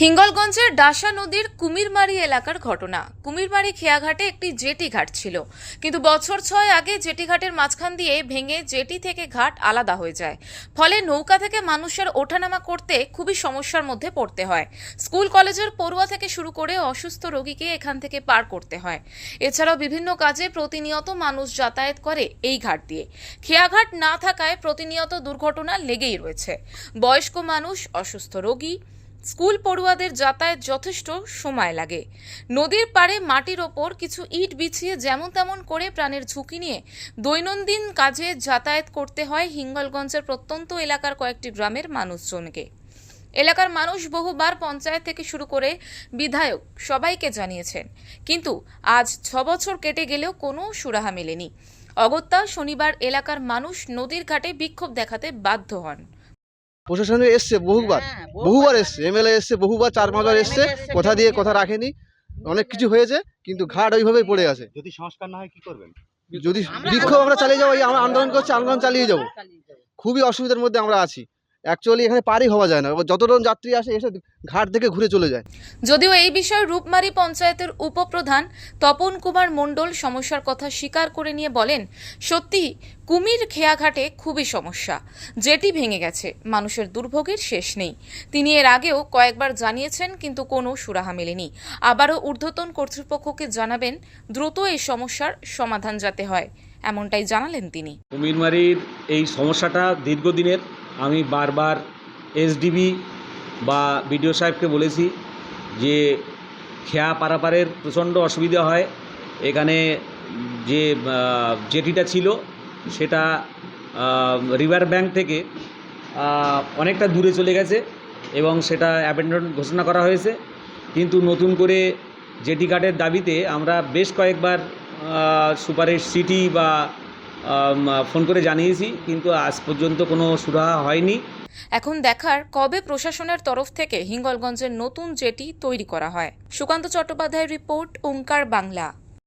হিঙ্গলগঞ্জের ডাসা নদীর কুমিরমারি এলাকার ঘটনা। কুমিরমারি খেয়াঘাটে একটি জেটি ঘাট ছিল। কিন্তু বছর ছয় আগে জেটি ঘাটের মাঝখান দিয়ে ভেঙে জেটি থেকে ঘাট আলাদা হয়ে যায়। ফলে নৌকা থেকে মানুষের ওঠানামা করতে খুবই সমস্যার মধ্যে পড়তে হয়। স্কুল কলেজের পড়ুয়া থেকে শুরু করে অসুস্থ রোগীকে এখান থেকে পার করতে হয়। এছাড়াও বিভিন্ন কাজে প্রতিনিয়ত মানুষ যাতায়াত করে এই ঘাট দিয়ে। খেয়াঘাট না থাকায় প্রতিনিয়ত দুর্ঘটনা লেগেই রয়েছে। বয়স্ক মানুষ, অসুস্থ রোগী স্কুল পড়ুয়াদের যাতায়াত যথেষ্ট সময় লাগে। নদীর পাড়ে মাটির ওপর কিছু ইট বিছিয়ে যেমন তেমন করে প্রাণের ঝুঁকি নিয়ে দৈনন্দিন কাজে যাতায়াত করতে হয় হিঙ্গলগঞ্জের প্রত্যন্ত এলাকার কয়েকটি গ্রামের মানুষজনকে। এলাকার মানুষ বহুবার পঞ্চায়েত থেকে শুরু করে বিধায়ক সবাইকে জানিয়েছেন, কিন্তু আজ ছ বছর কেটে গেলেও কোনো সুরাহা মেলেনি। অগত্যা শনিবার এলাকার মানুষ নদীর ঘাটে বিক্ষোভ দেখাতে বাধ্য হন। প্রশাসনে এসছে বহুবার হ্যাঁ, বহুবার এসছে এমএলএ এসছে বহুবার চার পাঁচবার এসছে কথা দিয়ে কথা রাখেনি অনেক কিছু হয়েছে কিন্তু ঘাট ওইভাবেই পড়ে আছে। যদি সংস্কার না হয় কি করবেন? যদি বিক্ষোভ আমরা চালিয়ে যাব এই আমরা আন্দোলন করছি আন্দোলন চালিয়ে যাব। খুবই অসুবিধার মধ্যে আমরা আছি। অ্যাকচুয়ালি এখানে পারই হওয়া যায় না। যতজন যাত্রী আসে এসে ঘাট থেকে ঘুরে চলে যায়। যদিও এই বিষয়ে রূপমারি পঞ্চায়েতের উপপ্রধান তপন কুমার মণ্ডল সমস্যার কথা স্বীকার করে নিয়ে বলেন সত্যি কুমির খেয়াঘাটে খুবই সমস্যা। যেটি ভেঙে গেছে মানুষের দুর্ভোগের শেষ নেই। তিনি এর আগেও কয়েকবার জানিয়েছেন কিন্তু কোনো সুরাহা মেলেনি। আবারও ঊর্ধ্বতন কর্তৃপক্ষকে জানাবেন দ্রুত এই সমস্যার সমাধান যাতে হয়। এমনটাই জানালেন তিনি। কুমিরমারির এই সমস্যাটা দীর্ঘদিনের। আমি বারবার এসডিবি বা বিডিও সাহেবকে বলেছি যে খেয়া পারাপারের প্রচণ্ড অসুবিধা হয়। এখানে যে জেটিটা ছিল সেটা রিভার ব্যাংক থেকে অনেকটা দূরে চলে গেছে এবং সেটা অ্যাবেন্ডন ঘোষণা করা হয়েছে। কিন্তু নতুন করে জেটি কার্ডের দাবিতে আমরা বেশ কয়েকবার সুপারের সিটি বা ফোন করে জানিয়েছি, কিন্তু আজ পর্যন্ত কোনো সুরাহা হয়নি। এখন দেখার কবে প্রশাসনের তরফ থেকে হিঙ্গলগঞ্জের নতুন জেটি তৈরি করা হয়। সুকান্ত চট্টোপাধ্যায়ের রিপোর্ট, ওঙ্কার বাংলা।